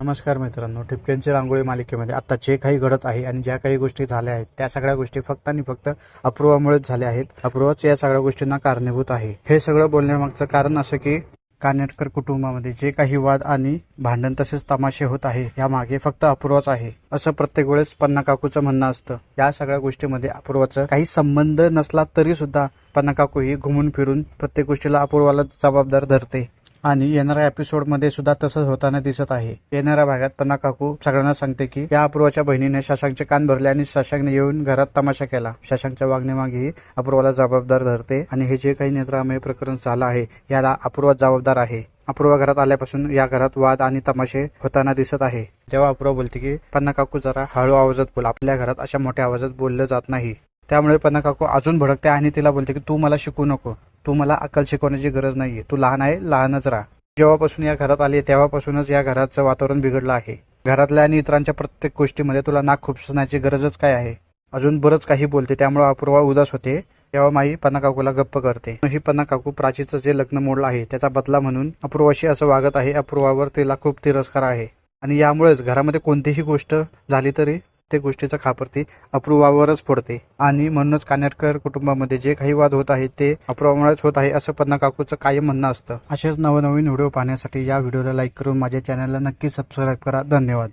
नमस्कार मित्रांनो ठिपक्यांची रांगोळी मालिकेमध्ये आता जे काही घडत आहे आणि ज्या काही गोष्टी झाल्या आहेत त्या सगळ्या गोष्टी फक्त आणि फक्त अपूर्वामुळेच झाल्या आहेत. अपूर्वाच या सगळ्या गोष्टींना कारणीभूत आहे. हे सगळं बोलण्यामागचं कारण असं की कानेटकर कुटुंबामध्ये जे काही वाद आणि भांडण तसेच तमाशे होत आहे यामागे फक्त अपूर्वाच आहे असं प्रत्येक वेळेस पन्ना काकूचं म्हणणं असतं. या सगळ्या गोष्टीमध्ये अपूर्वाचं काही संबंध नसला तरी सुद्धा पन्ना काकू ही घुमून फिरून प्रत्येक गोष्टीला अपूर्वाला जबाबदार धरते. आणि येणाऱ्या एपिसोडमध्ये सुद्धा तसंच होताना दिसत आहे. येणाऱ्या भागात पन्ना काकू सगळ्यांना सांगते की या अपूर्वाच्या बहिणीने शशांकचे कान भरले आणि शशांकने येऊन घरात तमाशा केला. शशांकच्या वागण्यामागेही अपूर्वाला जबाबदार धरते आणि हे जे काही नेत्रामय प्रकरण झालं आहे याला अपूर्वा जबाबदार आहे. अपूर्वा घरात आल्यापासून या घरात वाद आणि तमाशे होताना दिसत आहे. तेव्हा अपूर्वा बोलते की पन्ना काकू जरा हळू आवाजात बोल. आपल्या घरात अशा मोठ्या आवाजात बोललं जात नाही. त्यामुळे पन्ना काकू अजून भडकते आणि तिला बोलते की तू मला शिकू नको. तू मला अक्कल शिकवण्याची गरज नाहीये. तू लहान आहे लहानच राहा. जेव्हापासून या घरात आली तेव्हापासूनच या घराचं वातावरण बिघडलं आहे. घरातल्या आणि इतरांच्या प्रत्येक गोष्टीमध्ये तुला नाक खुपसण्याची गरजच काय आहे? अजून बरंच काही बोलते त्यामुळे अपूर्वा उदास होते. तेव्हा माई पन्ना काकूला गप्प करते. ही पन्ना काकू प्राचीचं जे लग्न मोडलं आहे त्याचा बदला म्हणून अपूर्वाशी असं वागत आहे अपूर्वावर तिला खूप तिरस्कार आहे. आणि यामुळेच घरामध्ये कोणतीही गोष्ट झाली तरी प्रत्येक गोष्टीचं खापर ती अपूर्वावरच पडते आणि म्हणूनच कानेटकर कुटुंबामध्ये जे काही वाद होत आहे ते अप्रुवामुळेच होत आहे असं पन्ना काकूचं कायम म्हणणं असतं. असेच नवनवीन व्हिडिओ पाहण्यासाठी या व्हिडिओला लाईक करून माझ्या चॅनलला नक्की सबस्क्राईब करा. धन्यवाद.